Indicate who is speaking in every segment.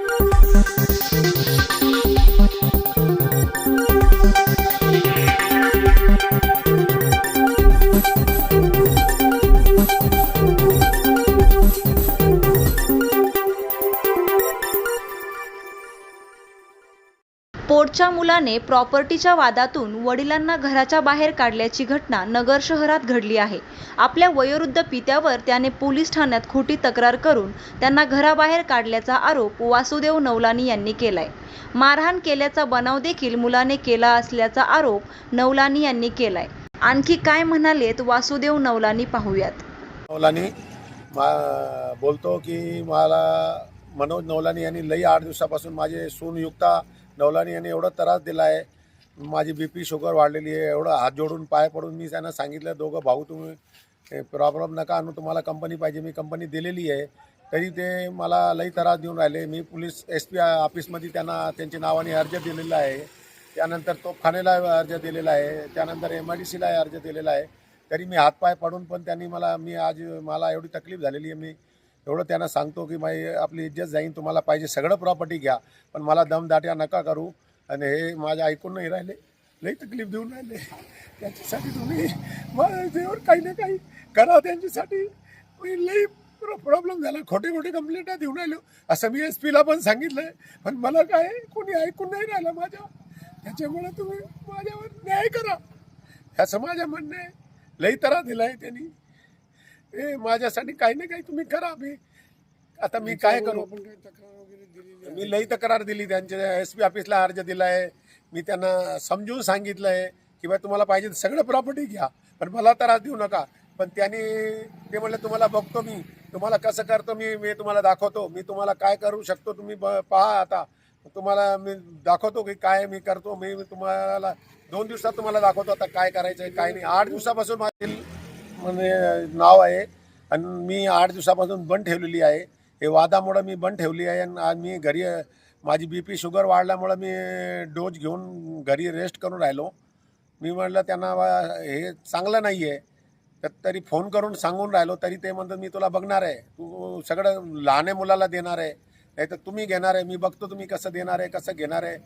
Speaker 1: Thank you. पोटच्या मुलाने प्रॉपर्टीच्या वादातून वडिलांना घराच्या बाहेर काढल्याची घटना नगर शहरात घडली आहे. आपल्या वयोवृद्ध पित्यावर त्याने पोलीस ठाण्यात खोटी तक्रार करून त्यांना घराबाहेर काढल्याचा आरोप वासुदेव नवलानी यांनी केलाय. मारहाण केल्याचा बनाव देखील मुलाने केला असल्याचा आरोप नवलानी यांनी केलाय. आणखी काय म्हणालेत वासुदेव नवलानी पाहूयात.
Speaker 2: नवलानी बोलतो की मला मनोज नवलानी यांनी लई आठ दिवसापासून माझे सूनयुक्ता नवलानी यांनी एवढा त्रास दिला आहे माझी बी पी शुगर वाढलेली आहे एवढं हात जोडून पाय पडून मी त्यांना सांगितलं दोघं भाऊ तुम्ही प्रॉब्लेम नका आणू तुम्हाला कंपनी पाहिजे मी कंपनी दिलेली आहे. तरी ते मला लई त्रास देऊन राहिले. मी पोलीस एस पी ऑफिसमध्ये त्यांना त्यांच्या नावाने अर्ज दिलेला आहे. त्यानंतर तोपखानेला अर्ज दिलेला आहे. त्यानंतर एम आय डी सीला अर्ज दिलेला आहे. तरी मी हातपाय पडून पण त्यांनी मला मी आज मला एवढी तकलीफ झालेली आहे. मी एवढं त्यांना सांगतो की माई आपली इज्जत जाईन तुम्हाला पाहिजे सगळं प्रॉपर्टी घ्या. पण मला दमदाट्या नका करू. आणि हे माझ्या ऐकून नाही राहिले. लई तकलीफ देऊन राहिले. त्याच्यासाठी तुम्ही माझ्यावर काही ना काही करा त्यांच्यासाठी. लई प्रॉब्लेम झाला. खोटे खोटे कंप्लेंट देऊन राहिलो. असं मी एस पीला पण सांगितलं आहे पण मला काय कोणी ऐकून नाही राहिलं माझ्या. त्याच्यामुळे तुम्ही माझ्यावर न्याय करा. असं माझ्या म्हणणं आहे. लई त्रास दिला आहे त्यांनी. ए माझ्यासाठी काही ना काही तुम्ही करा मी आता मी काय करू? मी लई तक्रार दिली त्यांच्या एस पी ऑफिसला अर्ज दिला आहे मी त्यांना समजून सांगितलं आहे की बा तुम्हाला पाहिजे तर सगळं प्रॉपर्टी घ्या पण मला त्रास देऊ नका. पण त्यांनी ते म्हणलं तुम्हाला बघतो मी. तुम्हाला कसं करतो मी मी तुम्हाला दाखवतो. मी तुम्हाला काय करू शकतो तुम्ही ब पहा आता. तुम्हाला मी दाखवतो की काय मी करतो. मी मी तुम्हाला दोन दिवसात तुम्हाला दाखवतो आता काय करायचं आहे काय नाही. आठ दिवसापासून माझी म्हणजे नाव आहे. आणि मी आठ दिवसापासून बंद ठेवलेली आहे. हे वादामुळं मी बंद ठेवली आहे आणि आज मी घरी माझी बी पी शुगर वाढल्यामुळं मी डोज घेऊन घरी रेस्ट करून राहिलो. मी म्हटलं त्यांना हे चांगलं नाही आहे तर तरी फोन करून सांगून राहिलो तरी ते म्हणतात मी तुला बघणार आहे. तू सगळं लहाने मुलाला देणार आहे. नाही तर तुम्ही घेणार आहे. मी बघतो तुम्ही कसं देणार आहे कसं घेणार आहे.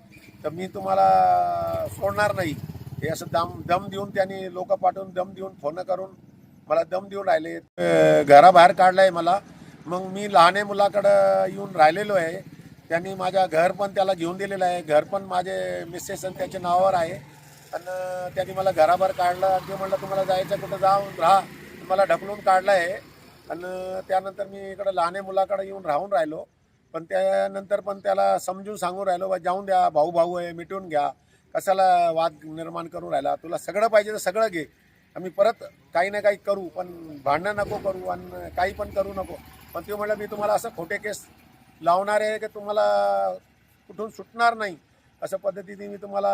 Speaker 2: तर मी तुम्हाला सोडणार नाही. हे असं दम दम देऊन त्यांनी लोक पाठवून दम देऊन फोन करून मला दम देऊन राहिले. घराबाहेर काढलं आहे मला. मग मी लहाने मुलाकडं येऊन राहिलेलो आहे. त्यांनी माझ्या घर पण त्याला घेऊन दिलेलं आहे. घर पण माझे मिसेस आणि त्याच्या नावावर आहे. आणि त्यांनी मला घराबाहेर काढलं आणि ते म्हणलं तुम्हाला जायचं कुठं? जाऊन राहा. मला ढकलून काढलं आहे. आणि त्यानंतर मी इकडं लहाने मुलाकडे येऊन राहून राहिलो. पण त्यानंतर पण त्याला समजून सांगून राहिलो बा जाऊन द्या. भाऊ भाऊ आहे. मिटवून घ्या. कशाला वाद निर्माण करून राहिला? तुला सगळं पाहिजे तर सगळं घे. आम्ही परत काही ना काही करू पण भांडणं नको करू आणि काही पण करू नको. पण ते म्हटलं मी तुम्हाला असं खोटे केस लावणार आहे की तुम्हाला कुठून सुटणार नाही? अशा पद्धतीने मी तुम्हाला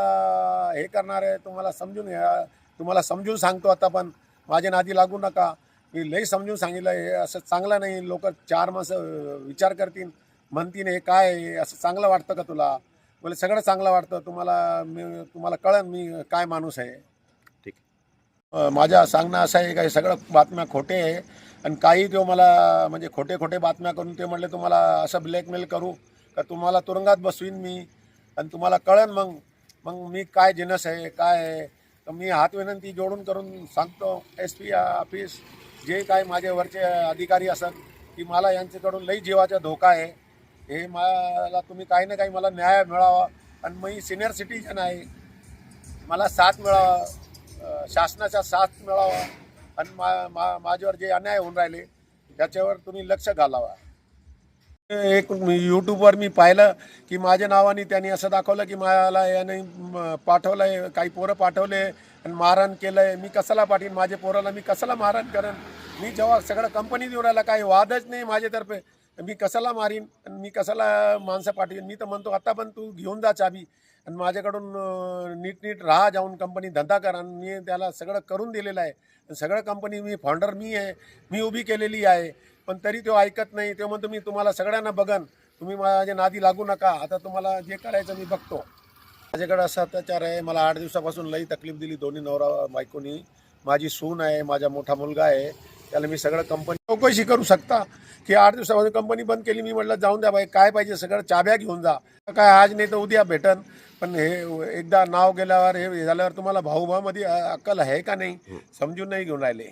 Speaker 2: हे करणार आहे तुम्हाला समजून घ्या तुम्हाला समजून सांगतो आता पण. माझ्या नादी लागू नका. मी लई समजून सांगितलं हे असं चांगलं नाही. लोक चार माणसं विचार करतील म्हणतील हे काय आहे? असं चांगलं वाटतं का तुला? मला सगळं चांगलं वाटतं. तुम्हाला मी तुम्हाला कळन मी काय माणूस आहे. माझ्या सांगणं असं आहे काही सगळं बातम्या खोटे आहे. आणि काही तो मला म्हणजे खोटे खोटे बातम्या करून ते म्हणले तुम्हाला असं ब्लॅकमेल करू का? तुम्हाला तुरुंगात बसवीन मी आणि तुम्हाला कळेन मग. मग मी काय जिनस आहे काय आहे? तर मी हात विनंती जोडून करून सांगतो एस पी ऑफिस जे काय माझे वरचे अधिकारी असत की मला यांच्याकडून लई जीवाचा धोका आहे. हे मला तुम्ही काही ना काही मला न्याय मिळावा आणि मी सिनियर सिटीजन आहे. मला साथ मिळावा. शासनाचा साथ मिळावा आणि मा मा माझ्यावर जे अन्याय होऊन राहिले त्याच्यावर तुम्ही लक्ष घालावा. एक यूट्यूबवर मी पाहिलं की माझ्या नावाने त्यांनी असं दाखवलं की मला याने पाठवलं पाठवलंय काही पोरं पाठवले आणि मारहाण केलंय. मी कशाला पाठीन? माझ्या पोराला मी कशाला मारहाण करेन? मी जेव्हा सगळं कंपनी देऊन राहिला काही वादच नाही माझ्यातर्फे. तर मी कशाला मारीन? आणि मी कशाला माणसं पाठवीन? मी तर म्हणतो आता पण तू घेऊन जा चाबी आणि माझ्याकडून नीटनीट नीट राहा जाऊन कंपनी धंदा करा. आणि मी त्याला सगळं करून दिलेलं आहे. सगळं कंपनी मी फाउंडर मी आहे. मी उभी केलेली आहे. पण तरी तो ऐकत नाही. तेव्हा म्हणतो मी तुम्हाला सगळ्यांना बघन. तुम्ही माझ्या नादी लागू नका. आता तुम्हाला जे करायचं मी बघतो. माझ्याकडे असा अत्याचार आहे. मला आठ दिवसापासून लई तकलीफ दिली दोन्ही नवरा बायकोनी माझी सून आहे. माझा मोठा मुलगा आहे. त्याला मी सगळं कंपनी चौकशी करू शकता की आठ दिवसापासून कंपनी बंद केली मी म्हटलं जाऊन द्या बाई काय पाहिजे सगळं चाब्या घेऊन जा. काय आज नाही तर उद्या भेटन. पण हे एकदा नाव गेल्यावर हे झाल्यावर तुम्हाला भाऊभामध्ये अक्कल आहे का नाही समजून नाही घेऊन राहिले.